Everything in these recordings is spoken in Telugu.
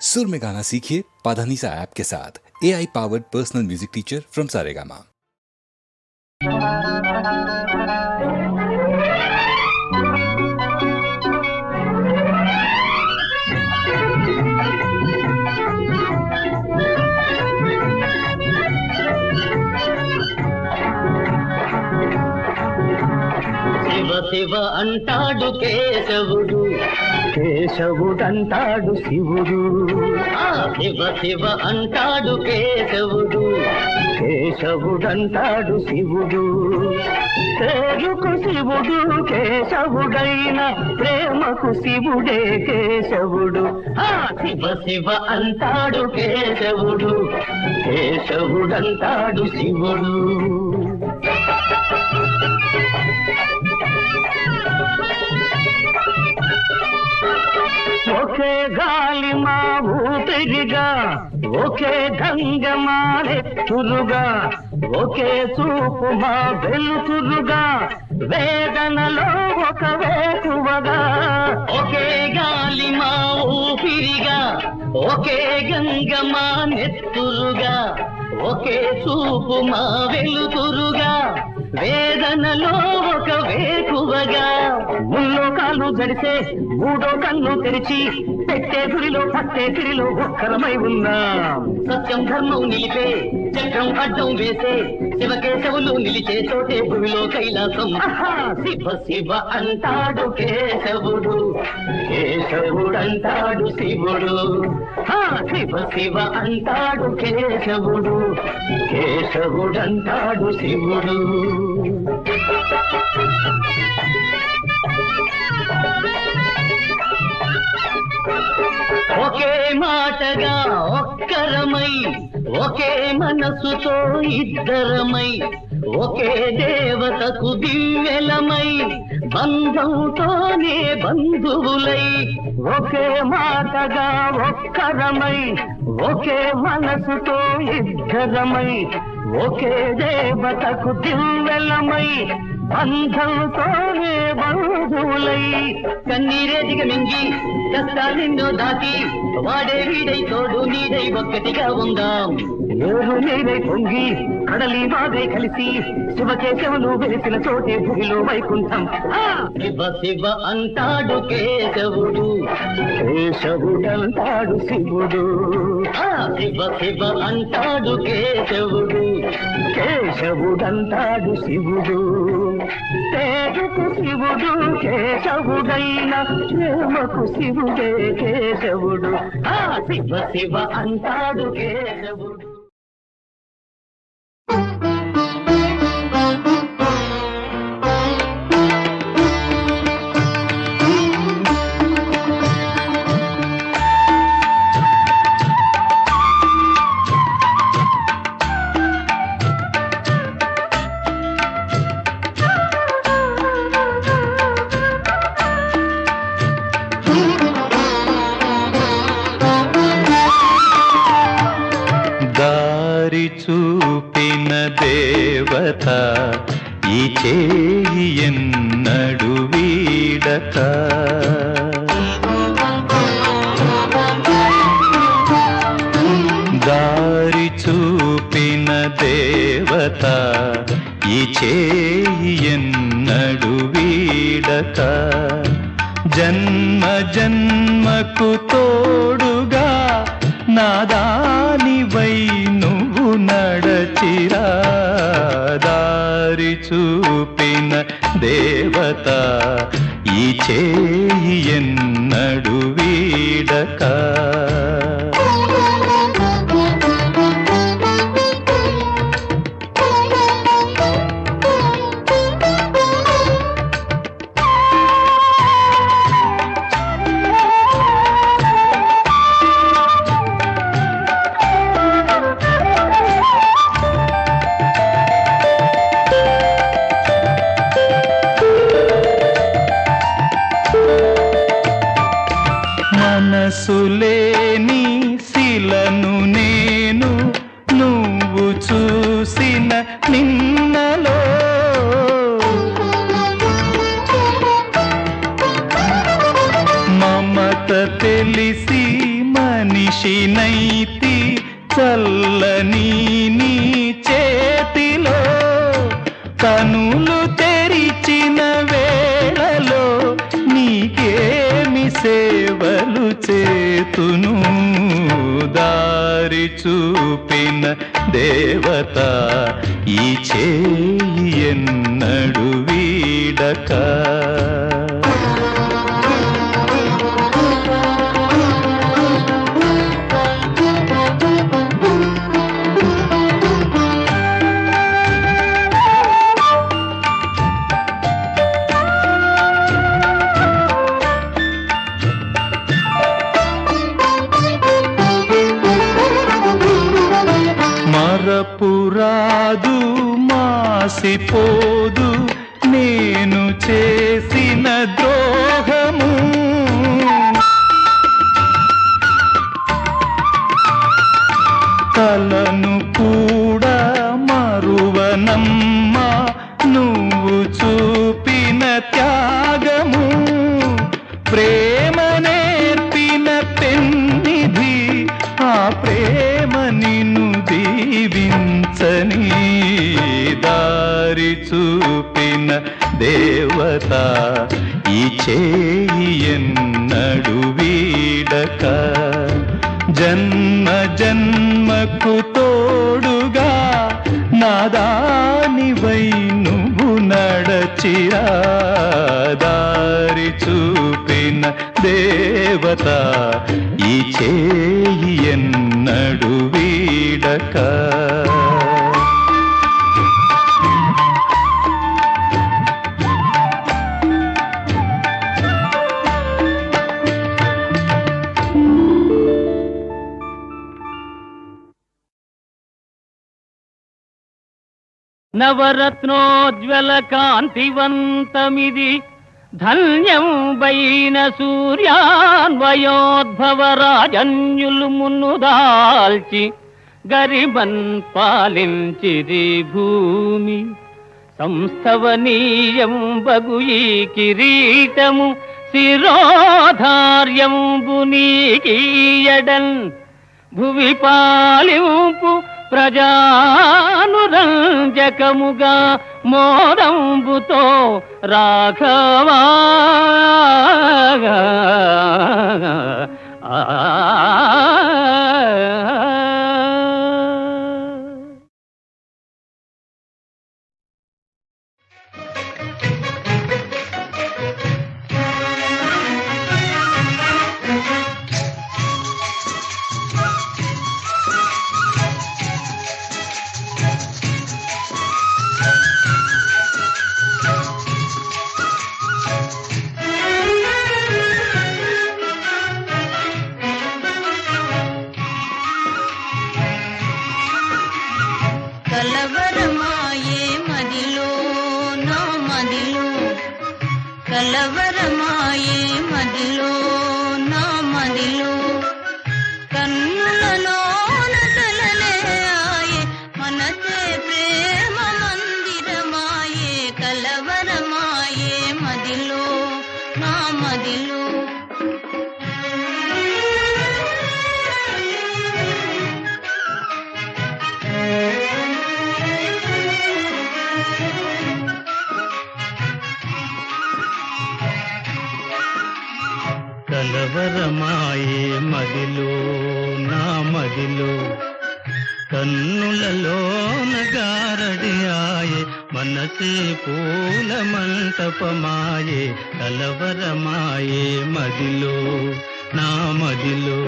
सुर में गाना सीखिए पाधानीसा ऐप के साथ A I powered personal music teacher from Saregama Shiva Shiva అంటాడు కేశవుడు కేశవుడంటాడు శివుడు. శివ శివ అంటాడు కేశవుడు. కేశవుడంటాడు శివుడు. పేరుకు శివుడు కేశవుడైన ప్రేమకు శివుడే కేశవుడు. శివ శివ అంటాడు కేశవుడు. కేశవుడంటాడు శివుడు. ఒకే గంగ మా నెత్తురుగా ఒకే చూపు మా వెలుతురుగా వేదనలో ఒక వేకువగా. ఒకే గాలి మా ఊపిరిగా ఒకే గంగ మా నెత్తురుగా ఒకే చూపు మా వెలుతురుగా. వేదనలో ఒక వేకువగా ముల్లోకాలు గడిసే మూడో కన్ను తెరిచి పెట్టే గురిలో పట్టే తిరిలో ఒక్కరమై ఉన్నా. సత్యం ధర్మం నిలిపే చక్రం అడ్డం వేసే శివకేశవులు నిలిచే చోటే భూమిలో కైలాసం. శివ శివ అంటాడు కేశవుడు. కేశవుడంటాడు శివుడు. శివ శివ అంటాడు కేశవుడు. కేశవుడంటాడు శివుడు. ఒకే మాటగా ఒక్కరమై ఒకే మనసుతో ఇద్దరమై ఒకే దేవతకు దివ్యలమై బంధంతోనే బంధువులై ఒకే మాటగా ఒక్కరమై ఒకే మనసుతో ఇద్దరమై ఒకే దేవతకు దివ్వెలమై బంధంతోనే బంధువులై. కన్నీరేదిగ మింగి కష్టాలెన్నో దాటి వాడే వీడై తోడు నీడై ఒక్కటిగా ఉందాం. నీరై పొంగి కడలి మాదే కలిసి శివకేశవులు వెలిసిన చోటే భూమిలో వైకుంఠం! శివ శివ అంటాడు కేశవుడు. కేశవుడంటాడు శివుడు! శివ శివ అంటాడు కేశవుడు. కేశవుడంటాడు శివుడు. పేరుకు శివుడు కేశవుడైన ప్రేమకు శివుడే కేశవుడు. శివ శివ అంటాడు కేశవుడు. చేతును దారి చూపిన దేవత ఈ చేయి ఎన్నడు వీడక. పోదు నేను చేసిన ద్రో దేవత ఈ చేయి ఎన్నడు వీడక. జన్మ జన్మకు తోడుగా నాదానివై నువ్వు నడచిరా. దారి చూపిన దేవత ఈ చేయి ఎన్నడు వీడక. నవరత్నోజ్వల కాంతివంతమిది ధన్యం బైన సూర్యాన్వయోద్భవ రాజన్యులు మున్ను దాల్చి గరిబన్ పాలించిది భూమి. సంస్థవనీయం బగు ఈ కిరీటము శిరోధార్యంబు నీకీయడన్. భువి పాలింపు ప్రజానురంజకముగా మోరంబుతో రాఘవా. మనసే పూల మంటపమాయే కలవరమాయే మదిలో నా మదిలో.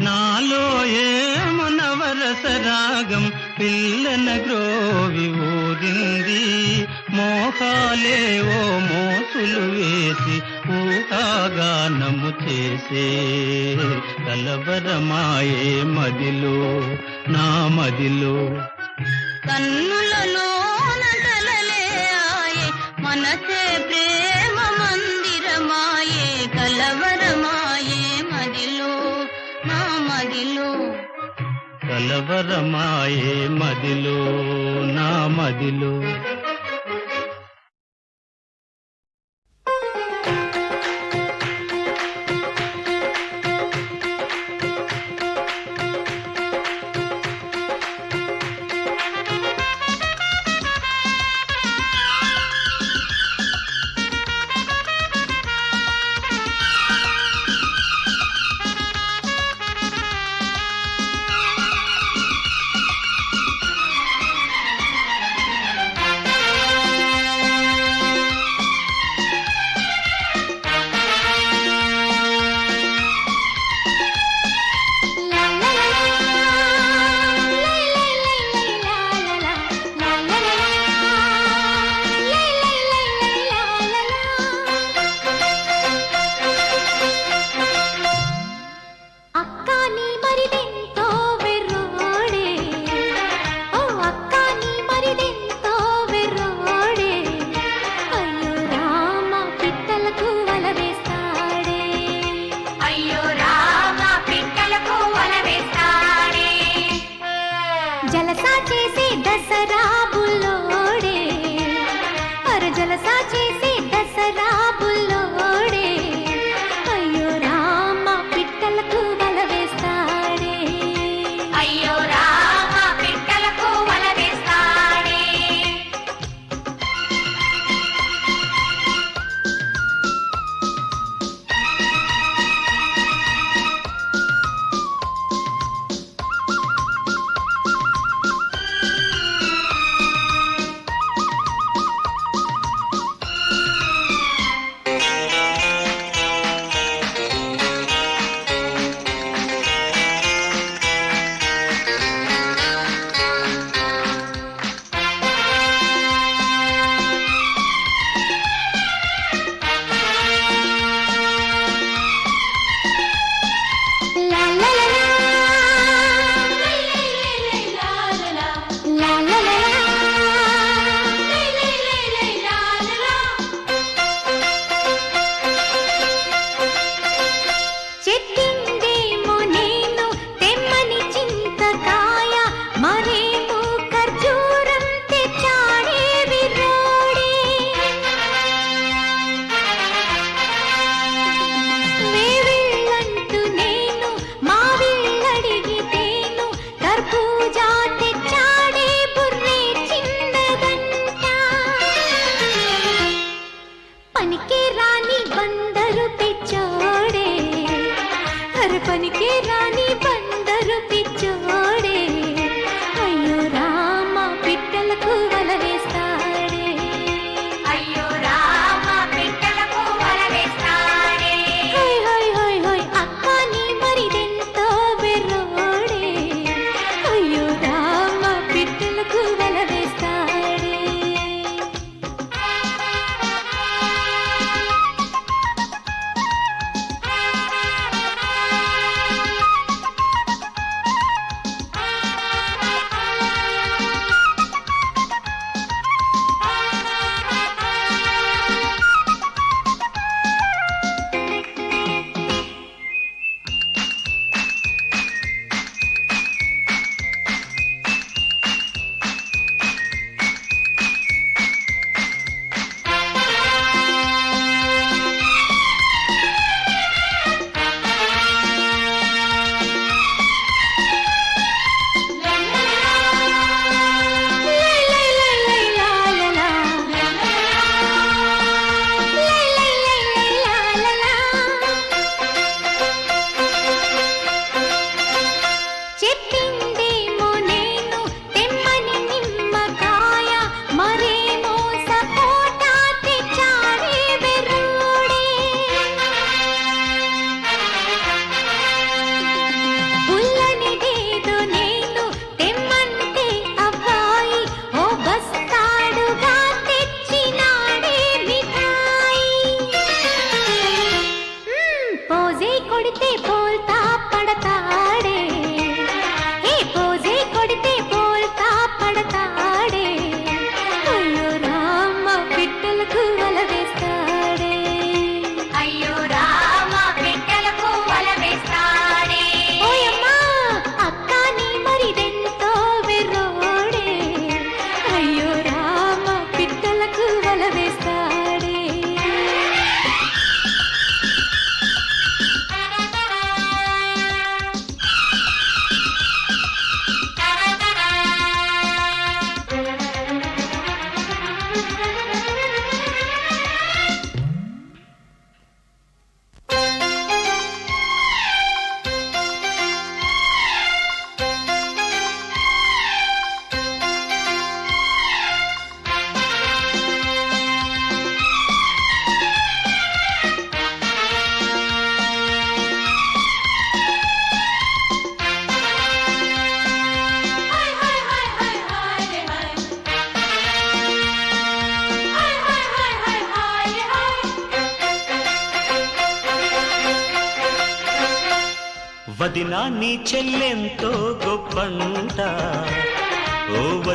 నాలో ఏమో నవరసరాగం పిల్లన గ్రోవి మోహాలే ఓ మోసులు వేసి ఊహాగానము చేసే కలవరమాయే మదిలో నా మదిలో. కన్నులలో నటలలే ఆయే మనసే ప్రే కలవరమాయే మదిలో నా మదిలో.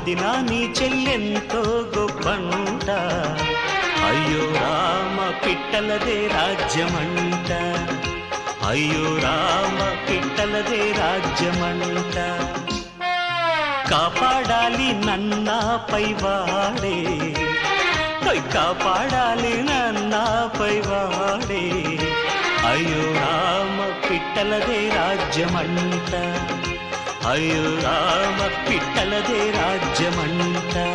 వదినా నీ చెల్లెంతో గొప్పంట. అయ్యో రామ పిట్టలదే రాజ్యమంట. అయ్యో రామ పిట్టలదే రాజ్యమంట. కాపాడాలి నన్నా పైవాడే కాపాడాలి నన్నా పైవాడే అయ్యో రామ పిట్టలదే రాజ్యమంట. అయ్యో రామ పిట్టలదే రాజ్యమంతా.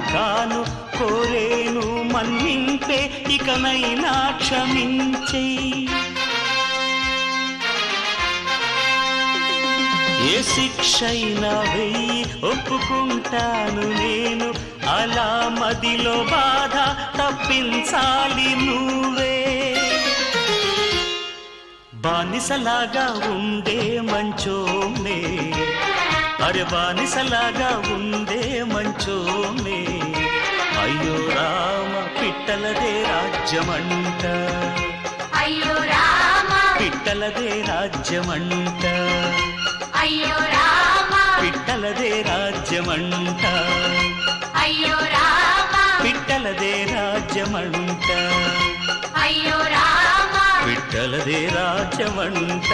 కాను కోరేను మన్నింపే ఇకనైనా క్షమించే. ఏ శిక్షైనా వెయ్యి ఒప్పుకుంటాను నేను అలా మదిలో బాధ తప్పించాలి నువ్వే. బానిసలాగా ఉండే మంచోనే అరే బానిసలాగా ఉండే మంచో రామ పిట్టలదే రాజ్యమంట. అయ్యో రామ. పిట్టలదే రాజ్యమంట. అయ్యో రామ. పిట్టలదే రాజ్యమంట. అయ్యో రామ. పిట్టలదే రాజ్యమంట. అయ్యో రామ. పిట్టలదే రాజ్యమంట.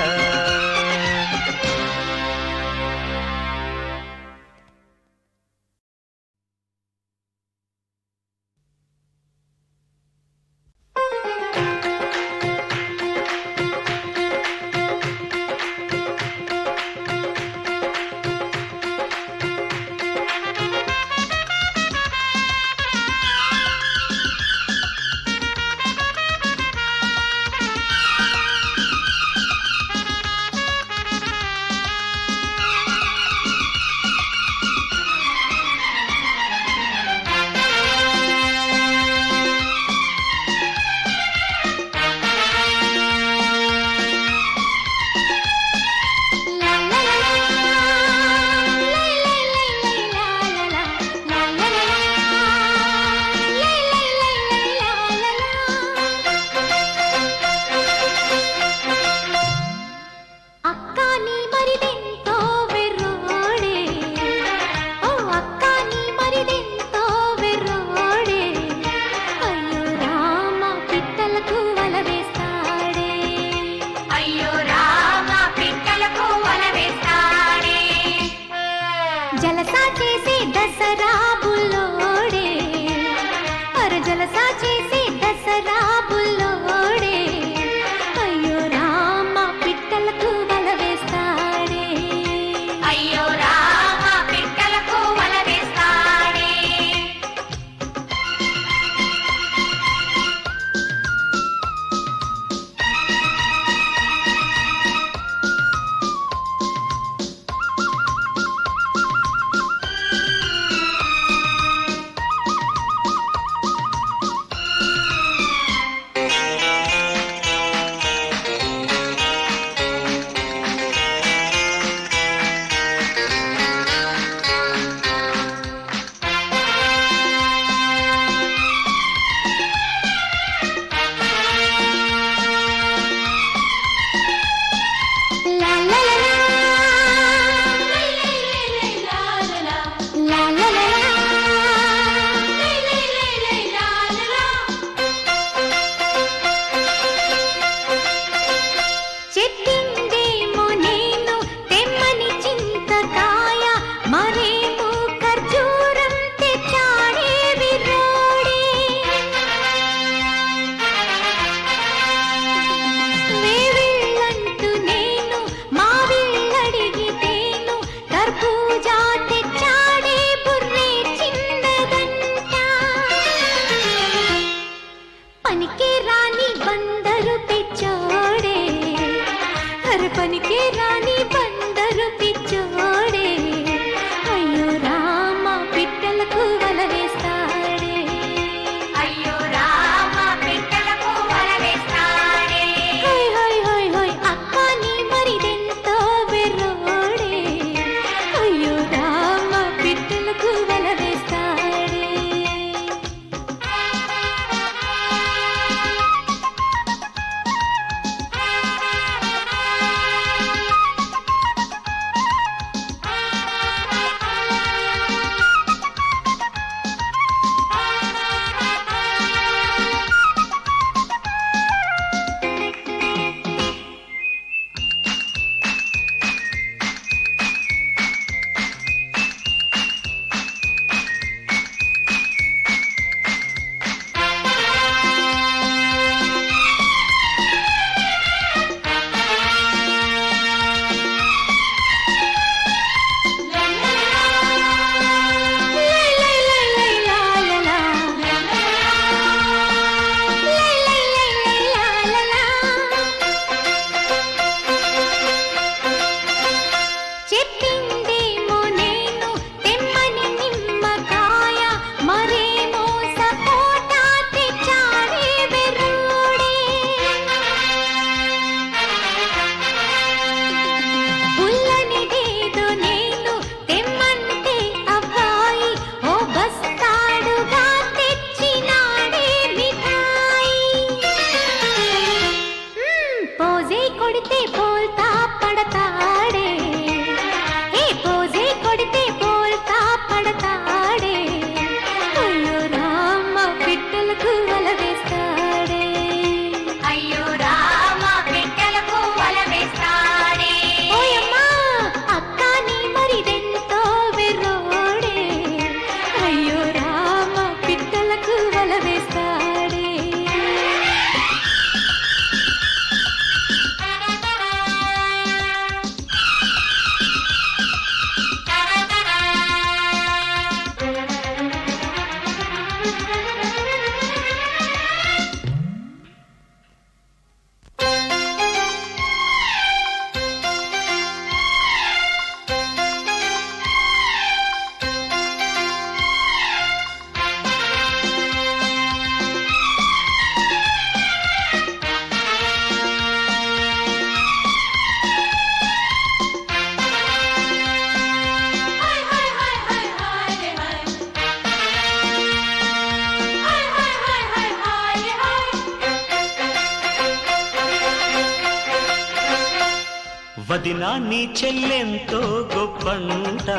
వదినా నీ చెల్లెంతో గొప్పంట.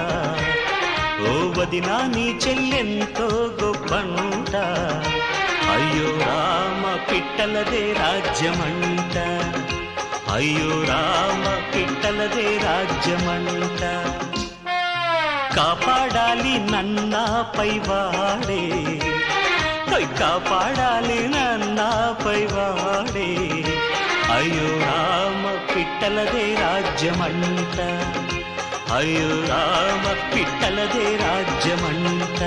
ఓ వదినా నీ చెల్లెంతో గొప్పంట. అయ్యో రామ పిట్టలదే రాజ్యమంట. అయ్యో రామ పిట్టలదే రాజ్యమంట. కాపాడాలి నన్నా పైవాడే. కాపాడాలి నన్నా పైవాడే. అయ్యో రామ పిట్టలదే రాజ్యమంట. అయ్యో రామ పిట్టలదే రాజ్యమంట.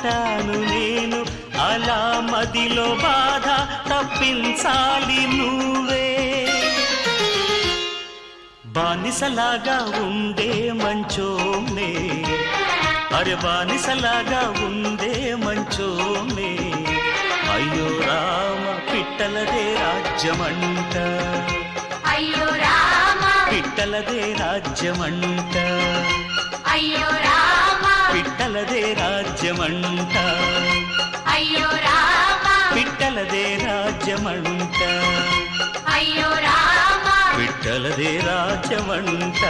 ఒప్పుకుంటాను నేను. అలా మదిలో బాధ తప్పించాలి నువ్వే. బానిసలాగా ఉండే మంచోమే. అరే బానిసలాగా ఉండే మంచోమే. అయ్యో రామ పిట్టలదే రాజ్యమంట. అయ్యో రామ పిట్టలదే రాజ్యమంట. అయ్యో రామ పిట్టలదే రాజ్యమంట. అయ్యో రామ. పిట్టలదే రాజ్యమంట. అయ్యో రామ. పిట్టలదే రాజ్యమంట.